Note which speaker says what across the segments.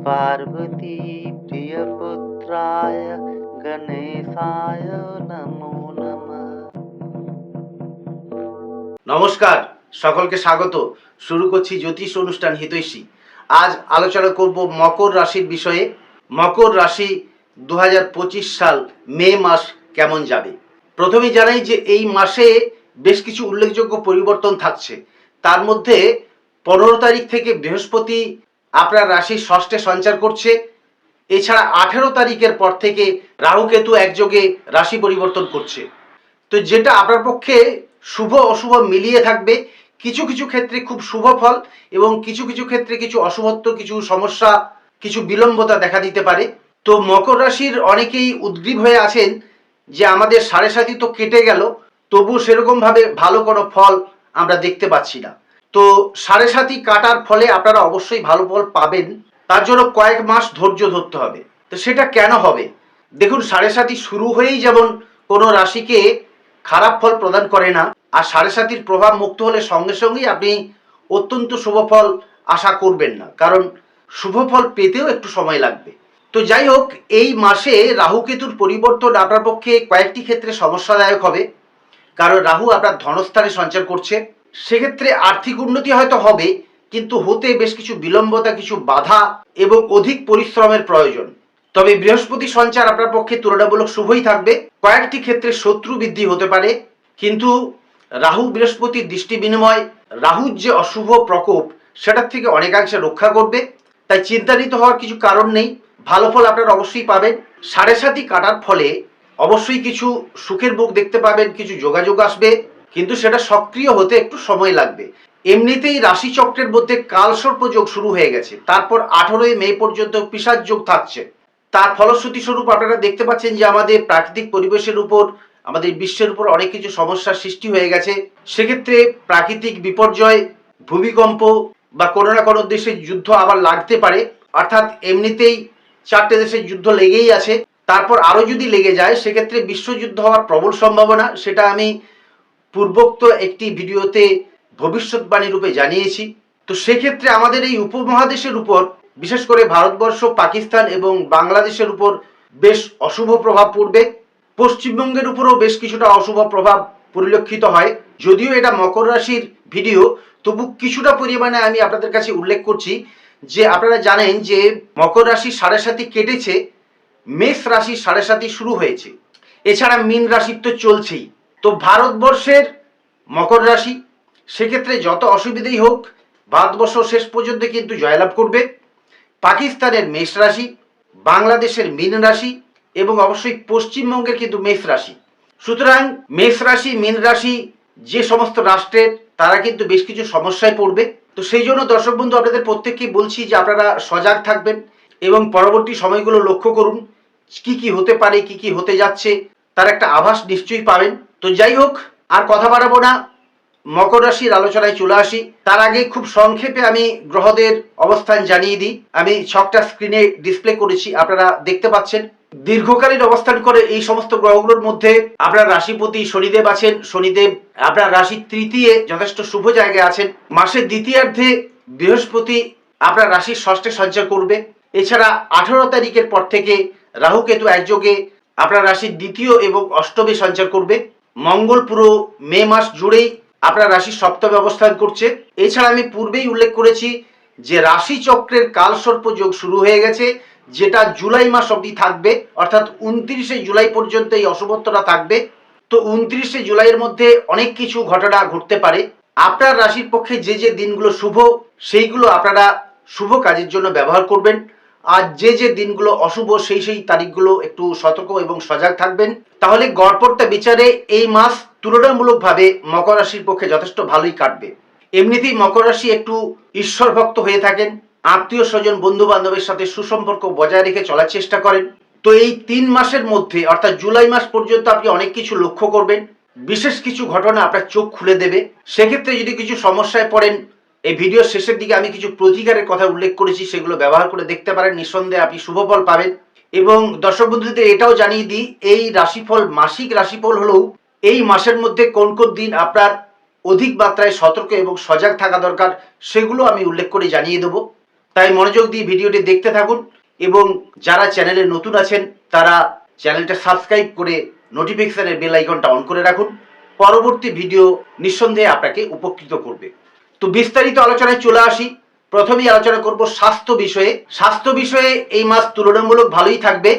Speaker 1: पार्वती प्रियपुत्राय गणेशाय नमो नमः
Speaker 2: নমস্কার সকলকে স্বাগত শুরু করছি জ্যোতিষ অনুষ্ঠান হিতৈষী আজ আলোচনা করব মকর রাশির বিষয়ে মকর রাশি দু সাল মে মাস কেমন যাবে প্রথমে জানাই যে এই মাসে বেশ কিছু উল্লেখযোগ্য পরিবর্তন থাকছে তার মধ্যে পনেরো তারিখ থেকে বৃহস্পতি আপনার রাশি ষষ্ঠে সঞ্চার করছে। এছাড়া আঠেরো তারিখের পর থেকে রাহুকেতু একযোগে রাশি পরিবর্তন করছে। তো যেটা আপনার পক্ষে শুভ অশুভ মিলিয়ে থাকবে, কিছু কিছু ক্ষেত্রে খুব শুভ ফল এবং কিছু কিছু ক্ষেত্রে কিছু অশুভত্ব, কিছু সমস্যা, কিছু বিলম্বতা দেখা দিতে পারে। তো মকর রাশির অনেকেই উদ্গ্রীব হয়ে আছেন যে আমাদের সাড়ে সাথী তো কেটে গেল তবু সেরকমভাবে ভালো কোনো ফল আমরা দেখতে পাচ্ছি না। তো সাড়ে সাথী কাটার ফলে আপনারা অবশ্যই ভালো ফল পাবেন। তার জন্য কয়েক মাস ধৈর্য ধরতে হবে। তো সেটা কেন হবে? দেখুন, সাড়ে সাথী শুরু হয়েই যেমন কোনো রাশিকে খারাপ ফল প্রদান করে না, আর সাড়ে সাতির প্রভাব মুক্ত হলে সঙ্গে সঙ্গেই আপনি অত্যন্ত শুভ ফল আশা করবেন না, কারণ শুভ ফল পেতেও একটু সময় লাগবে। তো যাই হোক, এই মাসে রাহু কেতুর পরিবর্তন আপনার পক্ষে কয়েকটি ক্ষেত্রে সমস্যাদায়ক হবে। কারণ রাহু আপনার ধনস্থানে সঞ্চার করছে। সেক্ষেত্রে আর্থিক উন্নতি হয়তো হবে, কিন্তু হতে বেশ কিছু বিলম্বতা, কিছু বাধা এবং অধিক পরিশ্রমের প্রয়োজন। তবে বৃহস্পতি সঞ্চার আপনার পক্ষে তুলনামূলক শুভই থাকবে। কয়েকটি ক্ষেত্রে শত্রু বৃদ্ধি হতে পারে, কিন্তু রাহু বৃহস্পতির দৃষ্টি বিনিময়, রাহুর যে অশুভ প্রকোপ, সেটার থেকে অনেকাংশে রক্ষা করবে। তাই চিন্তান্বিত হওয়ার কিছু কারণ নেই। ভালো ফল আপনারা অবশ্যই পাবেন। সাড়ে সাতি কাটার ফলে অবশ্যই কিছু সুখের মুখ দেখতে পাবেন, কিছু যোগাযোগ আসবে। কিন্তু সেটা সক্রিয় হতে একটু সময় লাগবে। এমনিতেই রাশিচক্রের মধ্যে কালসর্প যোগ শুরু হয়ে গেছে। তারপর আঠেরোই মে পর্যন্ত পিসাজ যোগ থাকছে। তার ফলশ্রুতি স্বরূপ আপনারা দেখতে পাচ্ছেন যে আমাদের প্রাকৃতিক পরিবেশের উপর, আমাদের বিশ্বের উপর অনেক কিছু সমস্যার সৃষ্টি হয়ে গেছে। সেক্ষেত্রে প্রাকৃতিক বিপর্যয়, ভূমিকম্প বা কোনো না কোনো দেশে যুদ্ধ আবার লাগতে পারে। অর্থাৎ এমনিতেই চারটে দেশের যুদ্ধ লেগেই আছে। তারপর আরও যদি লেগে যায়, সেক্ষেত্রে বিশ্বযুদ্ধ হওয়ার প্রবল সম্ভাবনা, সেটা আমি পূর্বোক্ত একটি ভিডিওতে ভবিষ্যৎবাণী রূপে জানিয়েছি। তো সেক্ষেত্রে আমাদের এই উপমহাদেশের উপর, বিশেষ করে ভারতবর্ষ, পাকিস্তান এবং বাংলাদেশের উপর বেশ অশুভ প্রভাব পড়বে। পশ্চিমবঙ্গের উপরও বেশ কিছুটা অশুভ প্রভাব পরিলক্ষিত হয়। যদিও এটা মকর রাশির ভিডিও, তবু কিছুটা পরিমাণে আমি আপনাদের কাছে উল্লেখ করছি যে আপনারা জানেন যে মকর রাশি সাড়ে সাথী কেটেছে, মেষ রাশি সাড়ে সাথী শুরু হয়েছে। এছাড়া মীন রাশির তো চলছেই। তো ভারতবর্ষের মকর রাশি, সেক্ষেত্রে যত অসুবিধেই হোক, ভারতবর্ষ শেষ পর্যন্ত কিন্তু জয়লাভ করবে। পাকিস্তানের মেষ রাশি, বাংলাদেশের মীন রাশি এবং অবশ্যই পশ্চিমবঙ্গের কিন্তু মেষ রাশি। সুতরাং মেষ রাশি, মীন রাশি যে সমস্ত রাষ্ট্রের, তারা কিন্তু বেশ কিছু সমস্যায় পড়বে। তো সেই জন্য দর্শক বন্ধু, আপনাদের প্রত্যেককেই বলছি যে আপনারা সজাগ থাকবেন এবং পরবর্তী সময়গুলো লক্ষ্য করুন, কি কি হতে পারে, কি কি হতে যাচ্ছে, তার একটা আভাস নিশ্চয়ই পাবেন। তো যাই হোক, আর কথা বাড়াবো না। মকর রাশির আলোচনায় চলে আসি। তার আগে খুব সংক্ষেপে আমি গ্রহদের অবস্থান জানিয়ে দিই। আমি ছকটা স্ক্রিনে ডিসপ্লে করেছি, আপনারা দেখতে পাচ্ছেন। দীর্ঘকালীন অবস্থান করে এই সমস্ত গ্রহগুলোর মধ্যে আপনার রাশিপতি শনিদেব আছেন। শনিদেব আপনার রাশির তৃতীয় যথেষ্ট শুভ জায়গায় আছেন। মাসের দ্বিতীয়ার্ধে বৃহস্পতি আপনার রাশির ষষ্ঠে সঞ্চার করবে। এছাড়া আঠারো তারিখের পর থেকে রাহু কেতু একযোগে আপনার রাশির দ্বিতীয় এবং অষ্টমে সঞ্চার করবে। মঙ্গল পুরো মে মাস জুড়েই আপনার রাশির সপ্তমে অবস্থান করছে। এছাড়া আমি পূর্বেই উল্লেখ করেছি যে রাশি চক্রের কালসর্প যোগ শুরু হয়ে গেছে, যেটা জুলাই মাস অবধি থাকবে, অর্থাৎ উনত্রিশে জুলাই পর্যন্ত এই অশুভত্বটা থাকবে। তো উনত্রিশে জুলাইয়ের মধ্যে অনেক কিছু ঘটনা ঘটতে পারে। আপনার রাশির পক্ষে যে যে দিনগুলো শুভ, সেইগুলো আপনারা শুভ কাজের জন্য ব্যবহার করবেন। আর যে যে দিনগুলো অশুভ, সেই সেই তারিখগুলো একটু সতর্ক এবং সজাগ থাকবেন। তাহলে গড়পড়তা বিচারে এই মাস তুলনামূলকভাবে মকর রাশির পক্ষে যথেষ্ট ভালোই কাটবে। এমনিতেই মকর রাশি একটু ঈশ্বর ভক্ত হয়ে থাকেন, আত্মীয় স্বজন বন্ধু বান্ধবের সাথে সুসম্পর্ক বজায় রেখে চলার চেষ্টা করেন। তো এই তিন মাসের মধ্যে, অর্থাৎ জুলাই মাস পর্যন্ত আপনি অনেক কিছু লক্ষ্য করবেন। বিশেষ কিছু ঘটনা আপনার চোখ খুলে দেবে। সেক্ষেত্রে যদি কিছু সমস্যায় পড়েন এই ভিডিওর শেষের দিকে আমি কিছু প্রতিকারের কথা উল্লেখ করেছি, সেগুলো ব্যবহার করে দেখতে পারেন। নিঃসন্দেহে আপনি শুভফল পাবেন। এবং দর্শক বন্ধুদের এটাও জানিয়ে দিই, এই রাশিফল, মাসিক রাশিফল হলেও এই মাসের মধ্যে কোন কোন দিন আপনার অধিক মাত্রায় সতর্ক এবং সজাগ থাকা দরকার, সেগুলো আমি উল্লেখ করে জানিয়ে দেবো। তাই মনোযোগ দিয়ে ভিডিওটি দেখতে থাকুন এবং যারা চ্যানেলে নতুন আছেন, তারা চ্যানেলটা সাবস্ক্রাইব করে নোটিফিকেশনের বেল আইকনটা অন করে রাখুন। পরবর্তী ভিডিও নিঃসন্দেহে আপনাকে উপকৃত করবে। তো বিস্তারিত আলোচনায় চলে আসি। প্রথমেই আলোচনা করব স্বাস্থ্য বিষয়ে। স্বাস্থ্য বিষয়ে এই মাস তুলনামূলক ভালোই থাকবে,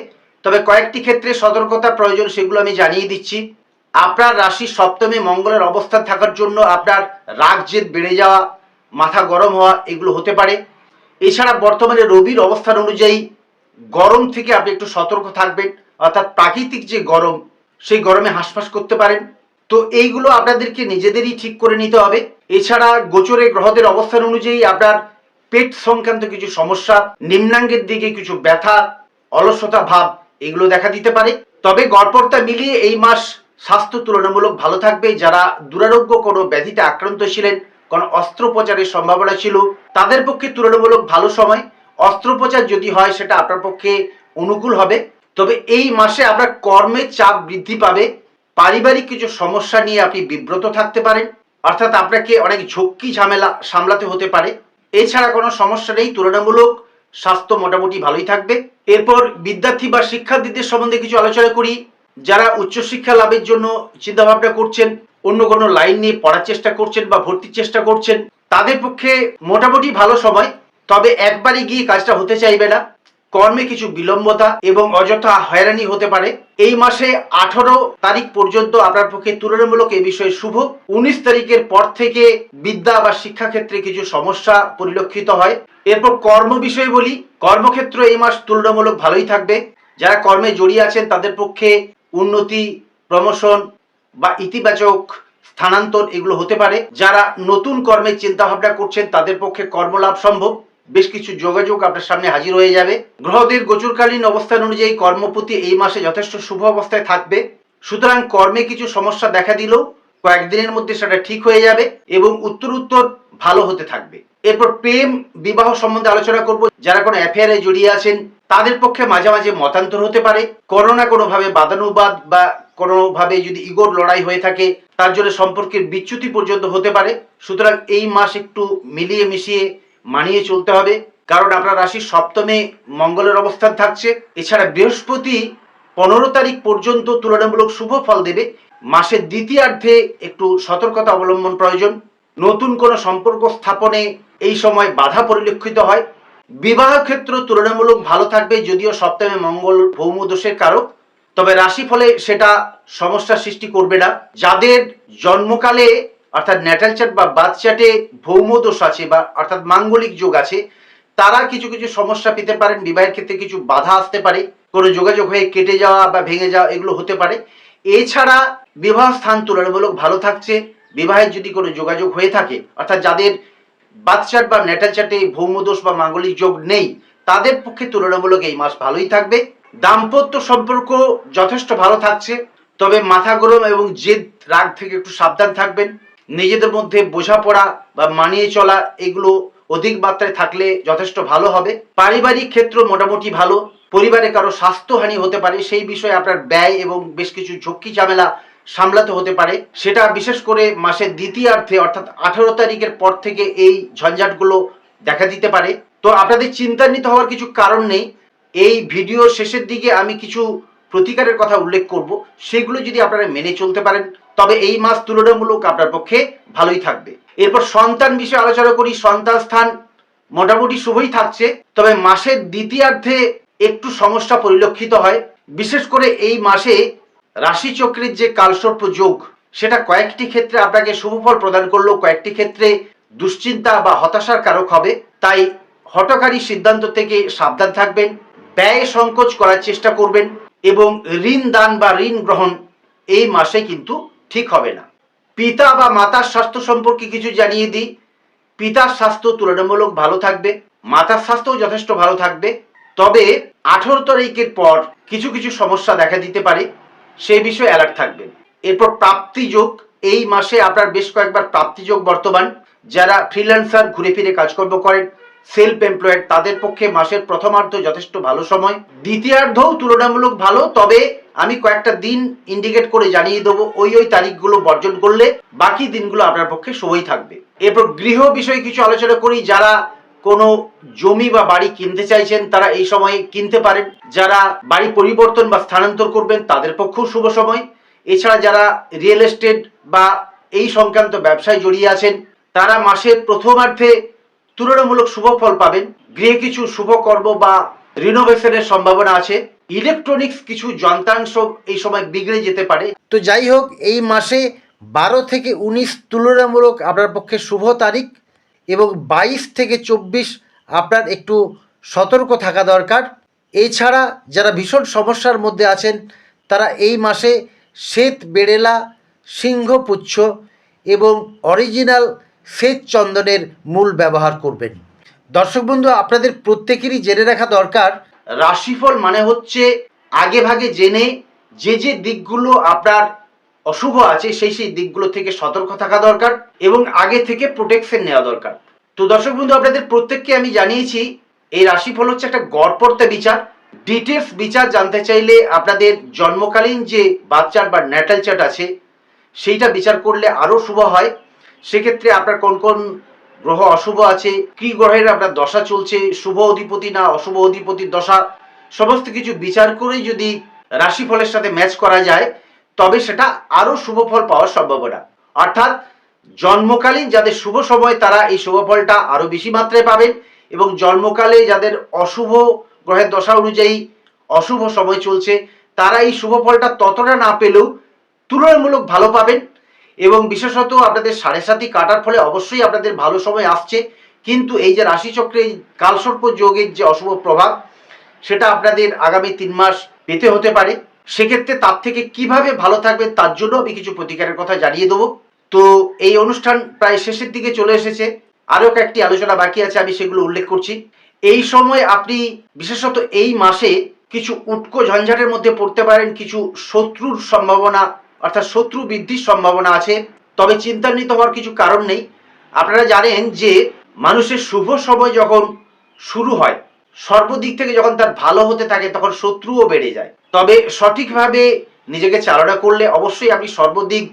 Speaker 2: তবে কয়েকটি ক্ষেত্রে সতর্কতা প্রয়োজন সেগুলো আমি জানিয়ে দিচ্ছি। আপনার রাশি সপ্তমে মঙ্গলের অবস্থান থাকার জন্য আপনার রাগ জেদ বেড়ে যাওয়া, মাথা গরম হওয়া এগুলো হতে পারে। এছাড়া বর্তমানে রবির অবস্থান অনুযায়ী গরম থেকে আপনি একটু সতর্ক থাকবেন, অর্থাৎ প্রাকৃতিক যে গরম, সেই গরমে হাঁসফাঁস করতে পারেন। তো এইগুলো আপনাদেরকে নিজেদেরই ঠিক করে নিতে হবে। এছাড়া গোচরে গ্রহদের অবস্থান অনুযায়ী আপনার পেট সংক্রান্ত কিছু সমস্যা, নিম্নাঙ্গের দিকে কিছু ব্যথা, অলসতা, ভাব, এগুলো দেখা দিতে পারে। তবে গড়পড়তা মিলিয়ে এই মাস স্বাস্থ্য তুলনামূলক ভালো থাকবে। যারা দুরারোগ্য কোনো ব্যাধিতে আক্রান্ত ছিলেন, কোনো অস্ত্রোপচারের সম্ভাবনা ছিল, তাদের পক্ষে তুলনামূলক ভালো সময়। অস্ত্রোপচার যদি হয়, সেটা আপনার পক্ষে অনুকূল হবে। তবে এই মাসে আপনার কর্মের চাপ বৃদ্ধি পাবে। পারিবারিক কিছু সমস্যা নিয়ে আপনি বিব্রত থাকতে পারেন। অর্থাৎ আপনাকে অনেক ঝক্কি ঝামেলা সামলাতে হতে পারে। এছাড়া কোনো সমস্যা নেই, তুলনামূলক স্বাস্থ্য মোটামুটি ভালোই থাকবে। এরপর বিদ্যার্থী বা শিক্ষার্থীদের সম্বন্ধে কিছু আলোচনা করি। যারা উচ্চশিক্ষা লাভের জন্য চিন্তাভাবনা করছেন, অন্য কোনো লাইন নিয়ে পড়ার চেষ্টা করছেন বা ভর্তির চেষ্টা করছেন, তাদের পক্ষে মোটামুটি ভালো সময়। তবে একবারে গিয়ে কাজটা হতে চাইবে না। কর্মে কিছু বিলম্বতা এবং অযথা হয়রানি হতে পারে। এই মাসে আঠারো তারিখ পর্যন্ত আপনার পক্ষে তুলনামূলক এই বিষয়ে শুভ। উনিশ তারিখের পর থেকে বিদ্যা বা শিক্ষাক্ষেত্রে কিছু সমস্যা পরিলক্ষিত হয়। এরপর কর্ম বিষয়ে বলি, কর্মক্ষেত্র এই মাস তুলনামূলক ভালোই থাকবে। যারা কর্মে জড়িয়ে আছেন, তাদের পক্ষে উন্নতি, প্রমোশন বা ইতিবাচক স্থানান্তর এগুলো হতে পারে। যারা নতুন কর্মের চিন্তা ভাবনা করছেন, তাদের পক্ষে কর্মলাভ সম্ভব। বেশ কিছু যোগাযোগ আপনার সামনে হাজির হয়ে যাবে। গ্রহদের গোচরকালীন অবস্থান অনুযায়ী কর্মপতি এই মাসে যথেষ্ট শুভ অবস্থায় থাকবে। সুতরাং কর্মে কিছু সমস্যা দেখা দিলেও কয়েকদিনের মধ্যে সেটা ঠিক হয়ে যাবে এবং উত্তর উত্তর ভালো হতে থাকবে। এরপর প্রেম, বিবাহ সম্বন্ধে আলোচনা করব। যারা কোনো অ্যাফেয়ারে জড়িয়ে আছেন, তাদের পক্ষে মাঝে মাঝে মতান্তর হতে পারে। কোনো না কোনোভাবে বাদানুবাদ বা কোনোভাবে যদি ইগোর লড়াই হয়ে থাকে, তার জন্য সম্পর্কের বিচ্যুতি পর্যন্ত হতে পারে। সুতরাং এই মাস একটু মিলিয়ে মিশিয়ে মানিয়ে চলতে হবে। কারণ আপনার রাশির সপ্তমে মঙ্গলের অবস্থান থাকছে। এছাড়া বৃহস্পতি পনেরো তারিখ পর্যন্ত তুলনামূলক শুভ ফল দেবে। মাসের দ্বিতীয়ার্ধে একটু সতর্কতা অবলম্বন প্রয়োজন। নতুন কোনো সম্পর্ক স্থাপনে এই সময় বাধা পরিলক্ষিত হয়। বিবাহ ক্ষেত্র তুলনামূলক ভালো থাকবে, যদিও সপ্তমে মঙ্গল ভৌমদোষের কারক। তবে রাশি ফলে সেটা সমস্যার সৃষ্টি করবে না। যাদের জন্মকালে অর্থাৎ ন্যাটাল চার্ট বা বাদ চার্টে ভৌম দোষ আছে বা অর্থাৎ মাঙ্গলিক যোগ আছে, তারা কিছু কিছু সমস্যা পেতে পারেন, বিবাহের ক্ষেত্রে কিছু বাধা আসতে পারে, কোনো যোগাযোগ হয়ে কেটে যাওয়া বা ভেঙে যাওয়া এগুলো হতে পারে। এছাড়া বিবাহ স্থান তুলনামূলক ভালো থাকছে বিবাহের যদি কোনো যোগাযোগ হয়ে থাকে, অর্থাৎ যাদের বাচ্চাট বা নেটাল চার্টে ভৌমদোষ বা মাঙ্গলিক যোগ নেই, তাদের পক্ষে তুলনামূলক এই মাস ভালোই থাকবে। দাম্পত্য সম্পর্ক যথেষ্ট ভালো থাকছে, তবে মাথা গরম এবং জেদ, রাগ থেকে একটু সাবধান থাকবেন। নিজেদের মধ্যে বোঝাপড়া বা মানিয়ে চলা এগুলো অধিক মাত্রায় থাকলে যথেষ্ট ভালো হবে। পারিবারিক ক্ষেত্র মোটামুটি ভালো, পরিবারে কারও স্বাস্থ্যহানি হতে পারে, সেই বিষয়ে আপনার ব্যয় এবং বেশ কিছু ঝক্কি ঝামেলা সামলাতে হতে পারে। সেটা বিশেষ করে মাসের দ্বিতীয়ার্ধে অর্থাৎ আঠারো তারিখের পর থেকে এই ঝঞ্ঝাটগুলো দেখা দিতে পারে। তো আপনাদের চিন্তান্বিত হওয়ার কিছু কারণ নেই। এই ভিডিও শেষের দিকে আমি কিছু প্রতিকারের কথা উল্লেখ করব। সেগুলো যদি আপনারা মেনে চলতে পারেন তবে এই মাস তুলনামূলক আপনার পক্ষে ভালোই থাকবে। এরপর সন্তান বিষয়ে আলোচনা করি, সন্তান স্থান মোটামুটি শুভই থাকছে, তবে মাসের দ্বিতীয়ার্ধে একটু সমস্যা পরিলক্ষিত হয়। বিশেষ করে এই মাসে রাশিচক্রের যে কালসর্প যোগ, সেটা কয়েকটি ক্ষেত্রে আপনাকে শুভফল প্রদান করলেও কয়েকটি ক্ষেত্রে দুশ্চিন্তা বা হতাশার কারক হবে। তাই হটকারী সিদ্ধান্ত থেকে সাবধান থাকবেন, ব্যয় সংকোচ করার চেষ্টা করবেন এবং ঋণ দান বা ঋণ গ্রহণ এই মাসে কিন্তু ঠিক হবে না। পিতা বা মাতার স্বাস্থ্য সম্পর্কে কিছু জানিয়ে দিই। পিতার স্বাস্থ্য তুলনামূলক ভালো থাকবে, মাতার স্বাস্থ্যও যথেষ্ট ভালো থাকবে। তবে আঠেরো তারিখের পর কিছু কিছু সমস্যা দেখা দিতে পারে সেই বিষয়ে অ্যালার্ট থাকবেন এরপর প্রাপ্তি যোগ এই মাসে আপনার বেশ কয়েকবার প্রাপ্তি যোগ বর্তমান। যারা ফ্রিল্যান্সার ঘুরে ফিরে কাজকর্ম করেন সেলফ এমপ্লয়েড তাদের পক্ষে মাসের প্রথমার্ধ যথেষ্ট ভালো সময়। দ্বিতীয়ার্ধও তুলনামূলক ভালো, তবে আমি কয়েকটা দিন ইন্ডিকেট করে জানিয়ে দেবো, ওই ওই তারিখগুলো বর্জন করলে বাকি দিনগুলো আপনার পক্ষে শুভই থাকবে। এরপর গৃহ বিষয়ে কিছু আলোচনা করি, যারা কোনো জমি বা বাড়ি কিনতে চাইছেন, তারা এই সময়ে কিনতে পারেন। যারা বাড়ি পরিবর্তন বা স্থানান্তর করবেন, তাদের পক্ষেও শুভ সময়। এছাড়া যারা রিয়েল এস্টেট বা এই সংক্রান্ত ব্যবসায় জড়িয়ে আছেন, তারা মাসের প্রথমার্ধে তুলনামূলক শুভ ফল পাবেন। গৃহে কিছু শুভ কর্ম বা রিনোভেশনের সম্ভাবনা আছে। ইলেকট্রনিক্স কিছু যন্ত্রাংশ এই সময় বিগড়ে যেতে পারে। তো যাই হোক, এই মাসে বারো থেকে উনিশ তুলনামূলক আপনার পক্ষে শুভ তারিখ এবং বাইশ থেকে চব্বিশ আপনার একটু সতর্ক থাকা দরকার। এছাড়া যারা ভীষণ সমস্যার মধ্যে আছেন, তারা এই মাসে শ্বেত বেড়েলা সিংহপুচ্ছ এবং অরিজিনাল শ্বেত চন্দনের মূল ব্যবহার করবেন। দর্শক বন্ধু, আপনাদের প্রত্যেকেরই জেনে রাখা দরকার, রাশিফল মানে হচ্ছে আগে ভাগে জেনে যে যে দিকগুলো আপনার অশুভ আছে, সেই সেই দিকগুলো থেকে সতর্ক থাকা দরকার এবং আগে থেকে প্রোটেকশন নেওয়া দরকার। তো দর্শক বন্ধু, আপনাদের প্রত্যেককে আমি জানিয়েছি, এই রাশিফল হচ্ছে একটা গড়পড়তে বিচার। ডিটেলস বিচার জানতে চাইলে আপনাদের জন্মকালীন যে বাচ্চার বা ন্যাটাল চার্ট আছে, সেইটা বিচার করলে আরও শুভ হয়। সেক্ষেত্রে আপনার কোন কোন গ্রহ অশুভ আছে? কি গ্রহের আপনার দশা চলছে? শুভ অধিপতি না অশুভ অধিপতির দশা? সমস্ত কিছু বিচার করেই যদি রাশিফলের সাথে ম্যাচ করা যায়, তবে সেটা আরও শুভ ফল পাওয়ার সম্ভাবনা। অর্থাৎ, জন্মকালীন যাদের শুভ সময়, তারা এই শুভ ফলটা আরও বেশি মাত্রায় পাবেন এবং জন্মকালে যাদের অশুভ গ্রহের দশা অনুযায়ী অশুভ সময় চলছে, তারা এই শুভ ফলটা ততটা না পেলেও তুলনামূলক ভালো পাবেন। এবং বিশেষত আপনাদের সাড়ে সাতি কাটার ফলে অবশ্যই আপনাদের ভালো সময় আসছে। কিন্তু এই যে রাশিচক্রে কালসর্প যোগের যে অশুভ প্রভাব, সেটা আপনাদের আগামী তিন মাস পেতে হতে পারে। সেক্ষেত্রে তার থেকে কীভাবে ভালো থাকবে তার জন্য আমি কিছু প্রতিকারের কথা জানিয়ে দেবো। তো এই অনুষ্ঠান প্রায় শেষের দিকে চলে এসেছে। আরও কয়েকটি আলোচনা বাকি আছে, আমি সেগুলো উল্লেখ করছি। এই সময় আপনি বিশেষত এই মাসে কিছু উটকো ঝঞ্ঝাটের মধ্যে পড়তে পারেন, কিছু শত্রুর সম্ভাবনা অর্থাৎ শত্রু বৃদ্ধির সম্ভাবনা আছে। তবে চিন্তান্বিত হওয়ার কিছু কারণ নেই। আপনারা জানেন যে মানুষের শুভ সময় যখন শুরু হয়, সর্বদিক থেকে যখন তার ভালো হতে থাকে তখন শত্রুও বেড়ে যায়। তবে সঠিকভাবে নিজেকে চালনা করলে অবশ্যই আপনি সর্বদিক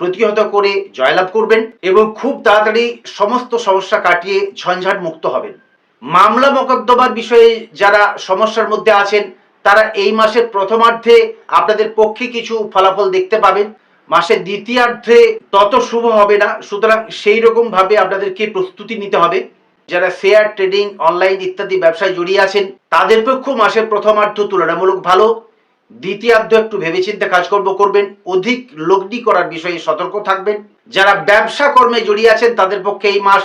Speaker 2: প্রতিহত করে জয়লাভ করবেন এবং খুব তাড়াতাড়ি সমস্ত সমস্যা কাটিয়ে ঝঞ্ঝাট মুক্ত হবেন। মামলা মোকদ্দমার বিষয়ে যারা সমস্যার মধ্যে আছেন তারা এই মাসের প্রথমার্ধে আপনাদের পক্ষে কিছু ফলাফল দেখতে পাবেন। মাসের দ্বিতীয়ার্ধে তত শুভ হবে না, সুতরাং সেই রকম ভাবে আপনাদেরকে প্রস্তুতি নিতে হবে। যারা শেয়ার ট্রেডিং, অনলাইন ইত্যাদি ব্যবসায় জড়িয়ে আছেন, তাদের পক্ষেও মাসের প্রথমার্ধ তুলনামূলক ভালো। দ্বিতীয়ার্ধ একটু ভেবেচিন্তে কাজকর্ম করবেন, অধিক লগ্নি করার বিষয়ে সতর্ক থাকবেন। যারা ব্যবসা কর্মে জড়িয়ে আছেন, তাদের পক্ষে এই মাস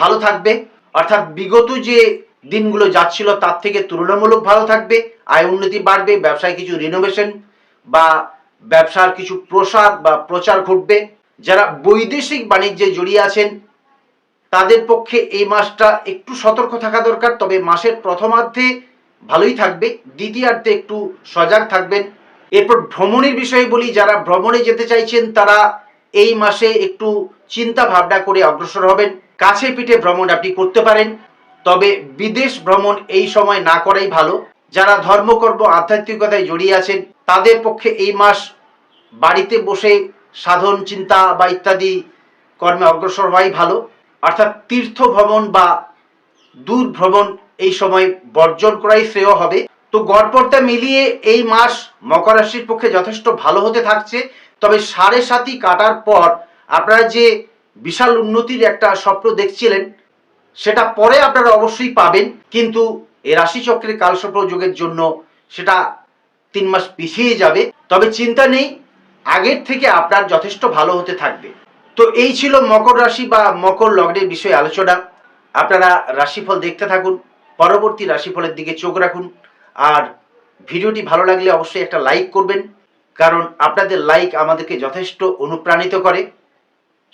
Speaker 2: ভালো থাকবে। অর্থাৎ বিগত যে দিনগুলো যাচ্ছিল, তার থেকে তুলনামূলক ভালো থাকবে, আয় উন্নতি বাড়বে, ব্যবসায় কিছু রিনোভেশন বা ব্যবসার কিছু প্রসার বা প্রচার ঘটবে। যারা বৈদেশিক বাণিজ্যে জড়িয়ে আছেন, তাদের পক্ষে এই মাসটা একটু সতর্ক থাকা দরকার, তবে মাসের প্রথমার্ধে ভালোই থাকবে, দ্বিতীয়ার্ধে একটু সজাগ থাকবেন। এরপর ভ্রমণের বিষয়ে বলি, যারা ভ্রমণে যেতে চাইছেন, তারা এই মাসে একটু চিন্তা ভাবনা করে অগ্রসর হবেন। কাছে পিঠে ভ্রমণ আপনি করতে পারেন। তবে বিদেশ ভ্রমণ এই সময় না করাই ভালো। যারা ধর্মকর্ম আধ্যাত্মিকতায় জড়িয়ে আছেন, তাদের পক্ষে এই মাস বাড়িতে বসে সাধন, চিন্তা বা ইত্যাদি কর্মে অগ্রসর হওয়াই ভালো। অর্থাৎ তীর্থ ভ্রমণ বা দূর ভ্রমণ এই সময় বর্জন করাই শ্রেয় হবে। তো গড়পড়তা মিলিয়ে এই মাস মকর রাশির পক্ষে যথেষ্ট ভালো হতে থাকছে। তবে সাড়ে সাতই কাটার পর আপনারা যে বিশাল উন্নতির একটা স্বপ্ন দেখছিলেন সেটা পরে আপনারা অবশ্যই পাবেন, কিন্তু এই রাশিচক্রের কালসর্প যুগের জন্য সেটা তিন মাস পিছিয়ে যাবে। তবে চিন্তা নেই, আগের থেকে আপনার যথেষ্ট ভালো হতে থাকবে। তো এই ছিল মকর রাশি বা মকর লগ্নের বিষয়ে আলোচনা। আপনারা রাশিফল দেখতে থাকুন, পরবর্তী রাশিফলের দিকে চোখ রাখুন, আর ভিডিওটি ভালো লাগলে অবশ্যই একটা লাইক করবেন, কারণ আপনাদের লাইক আমাদেরকে যথেষ্ট অনুপ্রাণিত করে।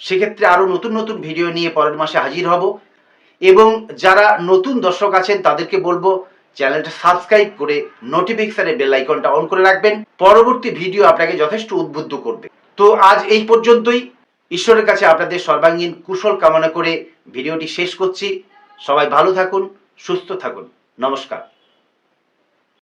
Speaker 2: সেক্ষেত্রে আরও নতুন নতুন ভিডিও নিয়ে পরের মাসে হাজির হব। এবং যারা নতুন দর্শক আছেন, তাদেরকে বলব চ্যানেলটা সাবস্ক্রাইব করে নোটিফিকেশনের বেল আইকনটা অন করে রাখবেন। পরবর্তী ভিডিও আপনাকে যথেষ্ট উদ্বুদ্ধ করবে। তো আজ এই পর্যন্তই। ঈশ্বরের কাছে আপনাদের সর্বাঙ্গীন কুশল কামনা করে ভিডিওটি শেষ করছি। সবাই ভালো থাকুন, সুস্থ থাকুন। নমস্কার।